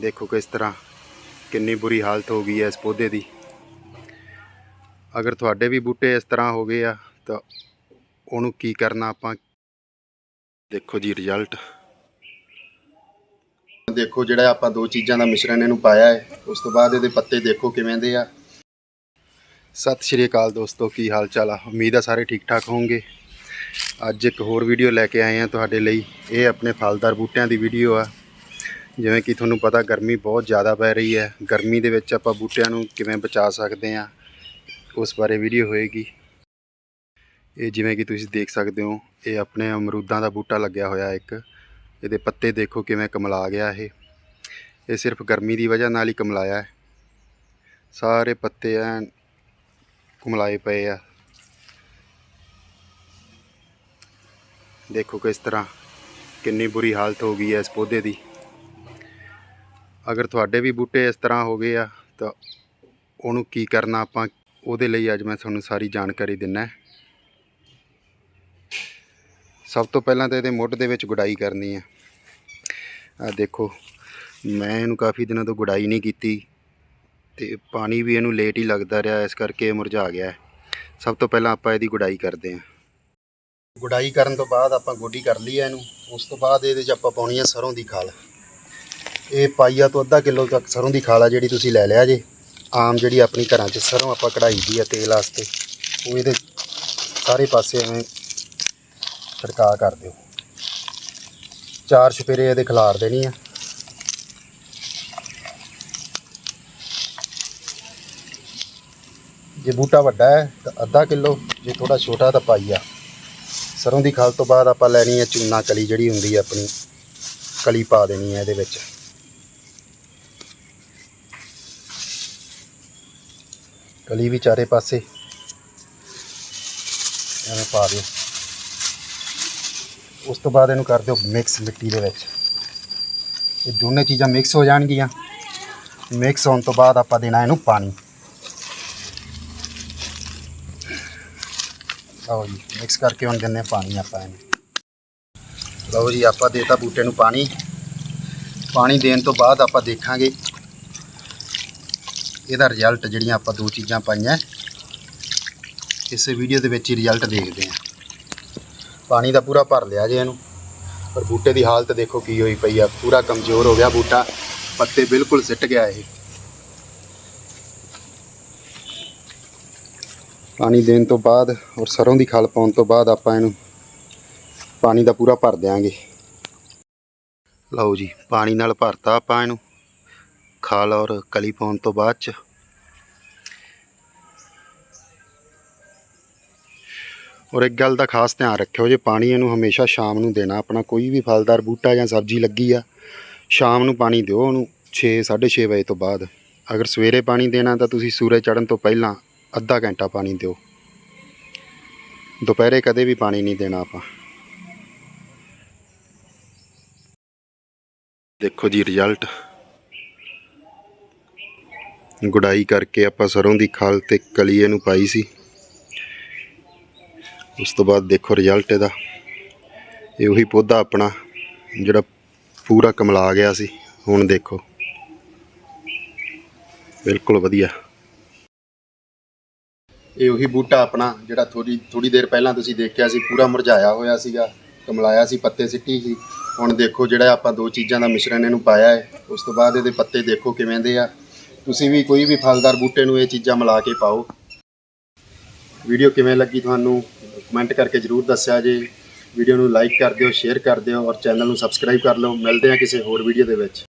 ਦੇਖੋ ਕਿਸ ਤਰ੍ਹਾਂ ਕਿੰਨੀ ਬੁਰੀ ਹਾਲਤ ਹੋ ਗਈ ਹੈ ਇਸ ਪੌਦੇ ਦੀ। ਅਗਰ ਤੁਹਾਡੇ ਵੀ ਬੂਟੇ ਇਸ ਤਰ੍ਹਾਂ ਹੋ ਗਏ ਆ, ਤਾਂ ਉਹਨੂੰ ਕੀ ਕਰਨਾ ਆਪਾਂ? ਦੇਖੋ ਜੀ ਰਿਜ਼ਲਟ ਦੇਖੋ ਜਿਹੜਾ ਆਪਾਂ ਦੋ ਚੀਜ਼ਾਂ ਦਾ ਮਿਸ਼ਰਣ ਇਹਨੂੰ ਪਾਇਆ ਹੈ, ਉਸ ਤੋਂ ਬਾਅਦ ਇਹਦੇ ਪੱਤੇ ਦੇਖੋ ਕਿਵੇਂ ਦੇ ਆ। ਸਤਿ ਸ਼੍ਰੀ ਅਕਾਲ ਦੋਸਤੋ, ਕੀ ਹਾਲ ਚਾਲ ਆ? ਉਮੀਦ ਆ ਸਾਰੇ ਠੀਕ ਠਾਕ ਹੋਵੋਗੇ ਅੱਜ ਇੱਕ ਹੋਰ ਵੀਡੀਓ ਲੈ ਕੇ ਆਏ ਆ ਤੁਹਾਡੇ ਲਈ। ਇਹ ਆਪਣੇ ਫਲਦਾਰ ਬੂਟਿਆਂ ਦੀ ਵੀਡੀਓ ਆ। ਜਿਵੇਂ ਕਿ ਤੁਹਾਨੂੰ ਪਤਾ ਗਰਮੀ ਬਹੁਤ ਜ਼ਿਆਦਾ ਪੈ ਰਹੀ ਹੈ। ਗਰਮੀ ਦੇ ਵਿੱਚ ਆਪਾਂ ਬੂਟਿਆਂ ਨੂੰ ਕਿਵੇਂ ਬਚਾ ਸਕਦੇ ਆ ਉਸ ਬਾਰੇ ਵੀਡੀਓ ਹੋਏਗੀ। ਇਹ ਜਿਵੇਂ ਕਿ ਤੁਸੀਂ ਦੇਖ ਸਕਦੇ ਹੋ, ਇਹ ਆਪਣੇ ਅਮਰੂਦਾਂ ਦਾ ਬੂਟਾ ਲੱਗਿਆ ਹੋਇਆ ਇੱਕ। ਇਹਦੇ ਪੱਤੇ ਦੇਖੋ ਕਿਵੇਂ ਕਮਲਾ ਗਿਆ ਇਹ। ਇਹ ਸਿਰਫ ਗਰਮੀ ਦੀ ਵਜ੍ਹਾ ਨਾਲ ਹੀ ਕਮਲਾਇਆ ਹੈ। ਸਾਰੇ ਪੱਤੇ ਐਨ ਕੁਮਲਾਏ ਪਏ ਆ। ਦੇਖੋ ਕਿਸ ਤਰ੍ਹਾਂ ਕਿੰਨੀ ਬੁਰੀ ਹਾਲਤ ਹੋ ਗਈ ਹੈ ਇਸ ਪੌਦੇ ਦੀ। ਅਗਰ ਤੁਹਾਡੇ ਵੀ ਬੂਟੇ ਇਸ ਤਰ੍ਹਾਂ ਹੋ ਗਏ ਆ, ਤਾਂ ਉਹਨੂੰ ਕੀ ਕਰਨਾ ਆਪਾਂ, ਉਹਦੇ ਲਈ ਅੱਜ ਮੈਂ ਤੁਹਾਨੂੰ ਸਾਰੀ ਜਾਣਕਾਰੀ ਦਿੰਨਾ ਸਭ ਤੋਂ ਪਹਿਲਾਂ ਤਾਂ ਇਹਦੇ ਮੁੱਢ ਦੇ ਵਿੱਚ ਗੁਡਾਈ ਕਰਨੀ ਹੈ। ਆ ਦੇਖੋ, ਮੈਂ ਇਹਨੂੰ ਕਾਫੀ ਦਿਨਾਂ ਤੋਂ ਗੁਡਾਈ ਨਹੀਂ ਕੀਤੀ ਤੇ ਪਾਣੀ ਵੀ ਇਹਨੂੰ ਲੇਟ ਹੀ ਲੱਗਦਾ ਰਿਹਾ, ਇਸ ਕਰਕੇ ਇਹ ਮੁਰਝਾ ਗਿਆ ਹੈ। ਸਭ ਤੋਂ ਪਹਿਲਾਂ ਆਪਾਂ ਇਹਦੀ ਗੁਡਾਈ ਕਰਦੇ ਹਾਂ। ਗੁਡਾਈ ਕਰਨ ਤੋਂ ਬਾਅਦ ਆਪਾਂ ਗੋਡੀ ਕਰ ਲਈ ਇਹਨੂੰ, ਉਸ ਤੋਂ ਬਾਅਦ ਇਹਦੇ 'ਚ ਆਪਾਂ ਪਾਉਣੀ ਹੈ ਸਰੋਂ ਦੀ ਖਾਲ। ਇਹ ਪਾਈਆ ਤੋਂ ਅੱਧਾ ਕਿਲੋ ਤੱਕ ਸਰੋਂ ਦੀ ਖਾਲ ਆ ਜਿਹੜੀ ਤੁਸੀਂ ਲੈ ਲਿਆ ਜੇ। ਆਮ ਜਿਹੜੀ ਆਪਣੀ ਘਰਾਂ 'ਚ ਸਰੋਂ ਆਪਾਂ ਕਢਾਈ ਦੀ ਆ ਤੇਲ ਵਾਸਤੇ, ਉਹ ਇਹਦੇ ਸਾਰੇ ਪਾਸੇ ਐਵੇਂ ਛਿੜਕਾਅ ਕਰ ਦਿਓ। ਚਾਰ ਛਪੇਰੇ ਇਹਦੇ ਖਿਲਾਰ ਦੇਣੀ ਆ। ਜੇ ਬੂਟਾ ਵੱਡਾ ਹੈ ਤਾਂ ਅੱਧਾ ਕਿਲੋ, ਜੇ ਥੋੜਾ ਛੋਟਾ ਤਾਂ ਪਾਈਆ ਸਰੋਂ ਦੀ ਖਾਲ ਤੋਂ ਬਾਅਦ ਆਪਾਂ ਲੈਣੀ ਹੈ ਚੂਨਾ ਕਲੀ ਜਿਹੜੀ ਹੁੰਦੀ ਹੈ ਆਪਣੀ, ਕਲੀ ਪਾ ਦੇਣੀ ਹੈ ਇਹਦੇ ਵਿੱਚ। ਕਲੀ ਵੀ ਚਾਰੇ ਪਾਸੇ। ਐਵੇਂ ਪਾ ਦਿਓ। ਉਸ ਤੋਂ ਬਾਅਦ ਇਹਨੂੰ ਕਰ ਦਿਓ ਮਿਕਸ ਮਿੱਟੀ ਦੇ ਵਿੱਚ। ਇਹ ਦੋਨੇ ਚੀਜ਼ਾਂ ਮਿਕਸ ਹੋ ਜਾਣਗੀਆਂ। ਮਿਕਸ ਹੋਣ ਤੋਂ ਬਾਅਦ ਆਪਾਂ ਦੇਣਾ ਇਹਨੂੰ ਪਾਣੀ। ਲਓ ਜੀ ਮਿਕਸ ਕਰਕੇ ਹੁਣ ਦਿੰਨੇ ਹਾਂ ਪਾਣੀ ਆਪਾਂ ਇਹਨੂੰ। ਲਓ ਜੀ, ਆਪਾਂ ਦੇਤਾ ਬੂਟੇ ਨੂੰ ਪਾਣੀ। ਪਾਣੀ ਦੇਣ ਤੋਂ ਬਾਅਦ ਆਪਾਂ ਦੇਖਾਂਗੇ ਇਹਦਾ ਰਿਜ਼ਲਟ ਜਿਹੜੀਆਂ ਆਪਾਂ ਦੋ ਚੀਜ਼ਾਂ ਪਾਈਆਂ, ਇਸ ਵੀਡੀਓ ਦੇ ਵਿੱਚ ਹੀ ਰਿਜ਼ਲਟ ਦੇਖਦੇ ਹਾਂ। ਪਾਣੀ ਦਾ ਪੂਰਾ ਭਰ ਲਿਆ ਜੇ ਇਹਨੂੰ। ਪਰ ਬੂਟੇ ਦੀ ਹਾਲਤ ਦੇਖੋ ਕੀ ਹੋਈ ਪਈ ਆ। ਪੂਰਾ ਕਮਜ਼ੋਰ ਹੋ ਗਿਆ ਬੂਟਾ। ਪੱਤੇ ਬਿਲਕੁਲ ਸਿੱਟ ਗਿਆ ਇਹ। ਪਾਣੀ ਦੇਣ ਤੋਂ ਬਾਅਦ ਔਰ ਸਰੋਂ ਦੀ ਖਲ ਪਾਉਣ ਤੋਂ ਬਾਅਦ ਆਪਾਂ ਇਹਨੂੰ ਪਾਣੀ ਦਾ ਪੂਰਾ ਭਰ ਦਿਆਂਗੇ। ਲਓ ਜੀ, ਪਾਣੀ ਨਾਲ ਭਰਤਾ ਆਪਾਂ ਇਹਨੂੰ। ਖਾਲ ਔਰ ਕਲੀ ਪਾਉਣ ਤੋਂ ਬਾਅਦ ਚ। ਔਰ ਇੱਕ ਗੱਲ ਦਾ ਖਾਸ ਧਿਆਨ ਰੱਖਿਓ, ਜੇ ਪਾਣੀ ਇਹਨੂੰ ਹਮੇਸ਼ਾ ਸ਼ਾਮ ਨੂੰ ਦੇਣਾ, ਆਪਣਾ ਕੋਈ ਵੀ ਫਲਦਾਰ ਬੂਟਾ ਜਾਂ ਸਬਜ਼ੀ ਲੱਗੀ ਆ, ਸ਼ਾਮ ਨੂੰ ਪਾਣੀ ਦਿਓ ਉਹਨੂੰ 6 6:30 ਵਜੇ ਤੋਂ ਬਾਅਦ। ਅਗਰ ਸਵੇਰੇ ਪਾਣੀ ਦੇਣਾ ਤਾਂ ਤੁਸੀਂ ਸੂਰਜ ਚੜ੍ਹਨ ਤੋਂ ਪਹਿਲਾਂ ਅੱਧਾ ਘੰਟਾ ਪਾਣੀ ਦਿਓ। ਦੁਪਹਿਰੇ ਕਦੇ ਵੀ ਪਾਣੀ ਨਹੀਂ ਦੇਣਾ ਆਪਾਂ। ਦੇਖੋ ਜੀ ਰਿਜ਼ਲਟ ਗੁਡਾਈ ਕਰਕੇ ਆਪਾਂ ਸਰੋਂ ਦੀ ਖਲ ਤੇ ਕਲੀਏ ਨੂੰ ਪਾਈ ਸੀ। ਉਸ ਤੋਂ ਬਾਅਦ ਦੇਖੋ ਰਿਜ਼ਲਟ ਇਹਦਾ। ਇਹ ਉਹੀ ਪੌਦਾ ਆਪਣਾ, ਜਿਹੜਾ ਪੂਰਾ ਕਮਲਾ ਗਿਆ ਸੀ। ਹੁਣ ਦੇਖੋ। ਬਿਲਕੁਲ ਵਧੀਆ। ਇਹ ਉਹੀ ਬੂਟਾ ਆਪਣਾ, ਜਿਹੜਾ ਥੋੜੀ ਥੋੜੀ ਦੇਰ ਪਹਿਲਾਂ ਤੁਸੀਂ ਦੇਖਿਆ ਸੀ। ਪੂਰਾ ਮੁਰਝਾਇਆ ਹੋਇਆ ਸੀਗਾ। ਕਮਲਾਇਆ ਸੀ, ਪੱਤੇ ਸਿੱਟੀ ਸੀ। ਹੁਣ ਦੇਖੋ ਜਿਹੜਾ ਆਪਾਂ ਦੋ ਚੀਜ਼ਾਂ ਦਾ ਮਿਸ਼ਰਣ ਇਹਨੂੰ ਪਾਇਆ ਹੈ। ਉਸ ਤੋਂ ਬਾਅਦ ਇਹਦੇ ਪੱਤੇ ਦੇਖੋ ਕਿਵੇਂ ਦੇ ਆ। ਤੁਸੀਂ ਵੀ ਕੋਈ ਵੀ ਫਲਦਾਰ ਬੂਟੇ ਨੂੰ ਇਹ ਚੀਜ਼ਾਂ ਮਿਲਾ ਕੇ ਪਾਓ। ਵੀਡੀਓ ਕਿਵੇਂ ਲੱਗੀ ਤੁਹਾਨੂੰ ਕਮੈਂਟ ਕਰਕੇ ਜਰੂਰ ਦੱਸਿਆ ਜੇ। ਵੀਡੀਓ ਨੂੰ ਲਾਈਕ ਕਰ ਦਿਓ, ਸ਼ੇਅਰ ਕਰ ਦਿਓ ਔਰ ਚੈਨਲ ਨੂੰ ਸਬਸਕ੍ਰਾਈਬ ਕਰ ਲਓ। ਮਿਲਦੇ ਹਾਂ ਕਿਸੇ ਹੋਰ ਵੀਡੀਓ ਦੇ ਵਿੱਚ।